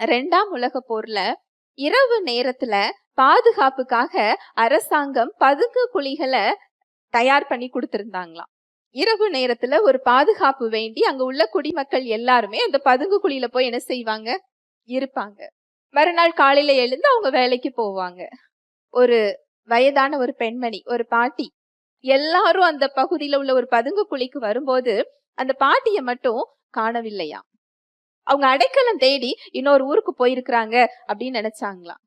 ரெண்டாம் உலக போர்ல இரவு நேரத்துல பாதுகாப்புக்காக அரசாங்கம் பதுங்கு குழிகளை தயார் பண்ணி கொடுத்திருந்தாங்களாம். இரவு நேரத்துல ஒரு பாதுகாப்பு வேண்டி அங்க உள்ள குடிமக்கள் எல்லாருமே அந்த பதுங்கு குழியில போய் என்ன செய்வாங்க? இருப்பாங்க. மறுநாள் காலையில எழுந்து அவங்க வேலைக்கு போவாங்க. ஒரு வயதான ஒரு பெண்மணி ஒரு பாட்டி எல்லாரும் அந்த பகுதியில உள்ள ஒரு பதுங்கு குழிக்கு வரும்போது அந்த பாட்டிய மட்டும் காணவில்லையா அவங்க அடைக்கலம் தேடி இன்னொரு ஊருக்கு போயிருக்கிறாங்க அப்படின்னு நினைச்சாங்களாம்.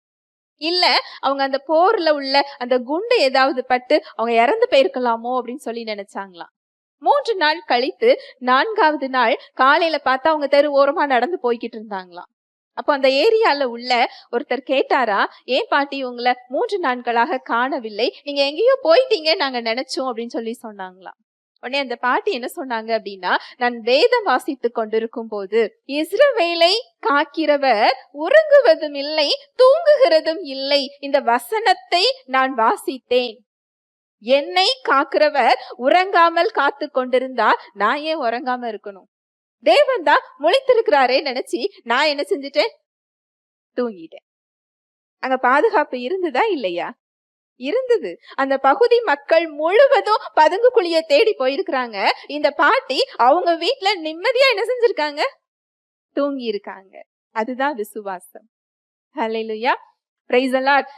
இல்ல அவங்க அந்த போர்ல உள்ள அந்த குண்டு ஏதாவது பட்டு அவங்க இறந்து போயிருக்கலாமோ அப்படின்னு சொல்லி நினைச்சாங்களாம். மூன்று நாள் கழித்து நான்காவது நாள் காலையில பார்த்தா அவங்க தெரு ஓரமா நடந்து போய்கிட்டு இருந்தாங்களாம். அப்போ அந்த ஏரியால உள்ள ஒருத்தர் கேட்டாரா ஏன் பாட்டி உங்களை மூன்று நாட்களாக காணவில்லை? நீங்க எங்கேயோ போயிட்டீங்க நாங்க நினைச்சோம் அப்படின்னு சொல்லி சொன்னாங்களாம். உடனே அந்த பாட்டி என்ன சொன்னாங்க அப்படின்னா நான் வேதம் வாசித்துக் கொண்டிருக்கும் போது இஸ்ரவேலை காக்கிறவர் உறங்குவதும் இல்லை தூங்குகிறதும் இல்லை. இந்த வசனத்தை நான் வாசித்தேன். என்னை காக்கிறவர் உறங்காமல் காத்து கொண்டிருந்தா நான் ஏன் உறங்காம இருக்கணும்? தேவன் தான் முளைத்திருக்கிறாரே நினைச்சு நான் என்ன செஞ்சுட்டேன்? தூங்கிட்டேன். அங்க பாதுகாப்பு இருந்ததா இல்லையா? இருந்தது. அந்த பகுதி மக்கள் முழுவதும் பதுங்கு குழிய தேடி போயிருக்கிறாங்க. இந்த பாட்டி அவங்க வீட்டுல நிம்மதியா என்ன செஞ்சிருக்காங்க? தூங்கி இருக்காங்க அதுதான் விசுவாசம். ஹalleluya praise பிரைஸ் lord.